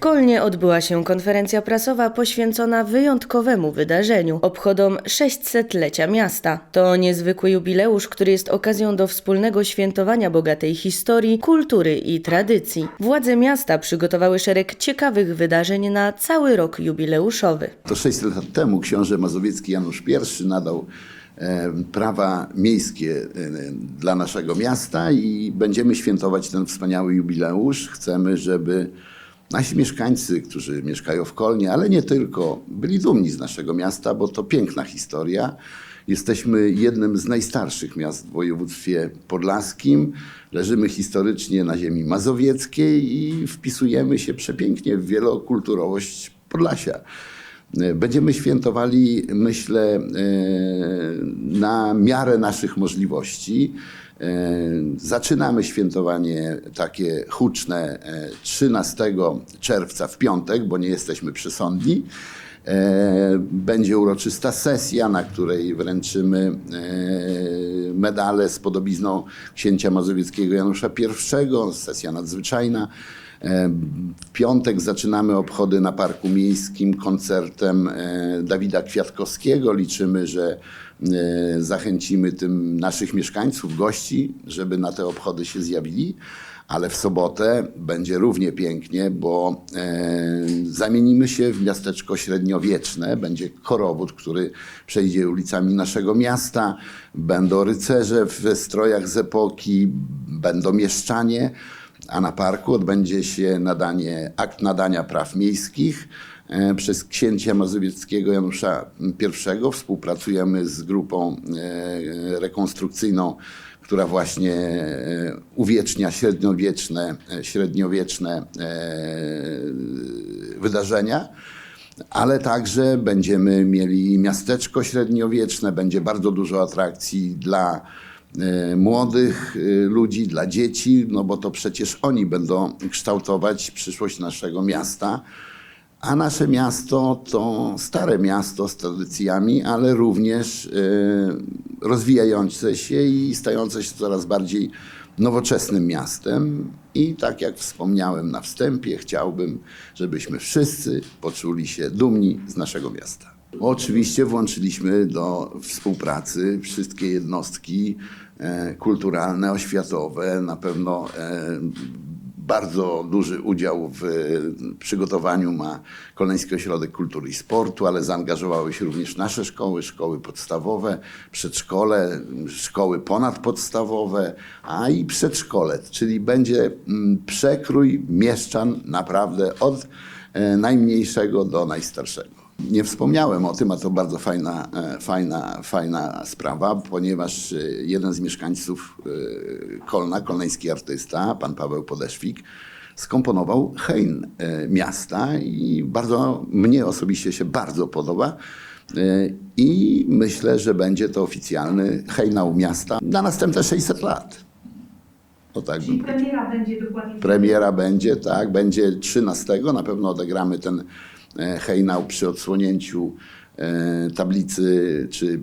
Kolnie odbyła się konferencja prasowa poświęcona wyjątkowemu wydarzeniu obchodom 600-lecia miasta. To niezwykły jubileusz, który jest okazją do wspólnego świętowania bogatej historii, kultury i tradycji. Władze miasta przygotowały szereg ciekawych wydarzeń na cały rok jubileuszowy. To 600 lat temu książę mazowiecki Janusz I nadał e, prawa miejskie e, dla naszego miasta i będziemy świętować ten wspaniały jubileusz. Chcemy, żeby nasi mieszkańcy, którzy mieszkają w Kolnie, ale nie tylko, byli dumni z naszego miasta, bo to piękna historia. Jesteśmy jednym z najstarszych miast w województwie podlaskim. Leżymy historycznie na ziemi mazowieckiej i wpisujemy się przepięknie w wielokulturowość Podlasia. Będziemy świętowali, myślę, e, na miarę naszych możliwości. E, Zaczynamy świętowanie takie huczne e, 13 czerwca w piątek, bo nie jesteśmy przesądni. E, Będzie uroczysta sesja, na której wręczymy e, medale z podobizną księcia mazowieckiego Janusza I. Sesja nadzwyczajna. E, W piątek zaczynamy obchody na Parku Miejskim koncertem e, Dawida Kwiatkowskiego. Liczymy, że e, zachęcimy tym naszych mieszkańców, gości, żeby na te obchody się zjawili. Ale w sobotę będzie równie pięknie, bo zamienimy się w miasteczko średniowieczne. Będzie korowód, który przejdzie ulicami naszego miasta. Będą rycerze w strojach z epoki, będą mieszczanie a na parku odbędzie się nadanie, akt nadania praw miejskich e, przez księcia mazowieckiego Janusza I. Współpracujemy z grupą e, rekonstrukcyjną, która właśnie e, uwiecznia średniowieczne, średniowieczne wydarzenia. Ale także będziemy mieli miasteczko średniowieczne, będzie bardzo dużo atrakcji dla młodych e, ludzi, dla dzieci, no bo to przecież oni będą kształtować przyszłość naszego miasta. A nasze miasto to stare miasto z tradycjami, ale również e, rozwijające się i stające się coraz bardziej nowoczesnym miastem. I tak jak wspomniałem na wstępie, chciałbym, żebyśmy wszyscy poczuli się dumni z naszego miasta. Oczywiście włączyliśmy do współpracy wszystkie jednostki e, kulturalne, oświatowe. Na pewno e, bardzo duży udział w e, przygotowaniu ma Koleński Ośrodek Kultury i Sportu, ale zaangażowały się również nasze szkoły, szkoły podstawowe, przedszkole, szkoły ponadpodstawowe, a i przedszkole, czyli będzie mm, przekrój mieszczan naprawdę od najmniejszego do najstarszego. Nie wspomniałem o tym, a to bardzo fajna, e, fajna, fajna sprawa, ponieważ e, jeden z mieszkańców e, Kolna, kolneński artysta, pan Paweł Podeszwik, skomponował hejn miasta i bardzo, mnie osobiście się bardzo podoba. I myślę, że będzie to oficjalny hejnał miasta na następne 600 lat. O tak Czyli premiera będzie dokładnie. Premiera będzie, tak, będzie 13. Na pewno odegramy ten hejnał przy odsłonięciu e, tablicy czy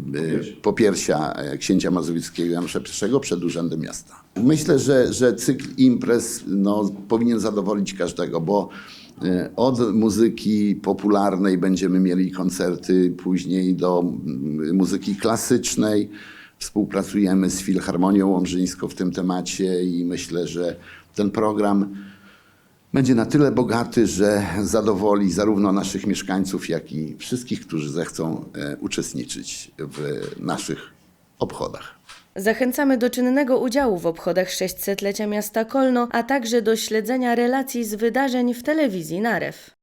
e, popiersia e, księcia mazowieckiego Janusza I przed Urzędem Miasta. Myślę, że, że cykl imprez no, powinien zadowolić każdego, bo e, od muzyki popularnej będziemy mieli koncerty, później do mm, muzyki klasycznej. Współpracujemy z Filharmonią Łomżyńską w tym temacie i myślę, że ten program będzie na tyle bogaty, że zadowoli zarówno naszych mieszkańców, jak i wszystkich, którzy zechcą e, uczestniczyć w naszych obchodach. Zachęcamy do czynnego udziału w obchodach 600-lecia miasta Kolno, a także do śledzenia relacji z wydarzeń w telewizji Narew.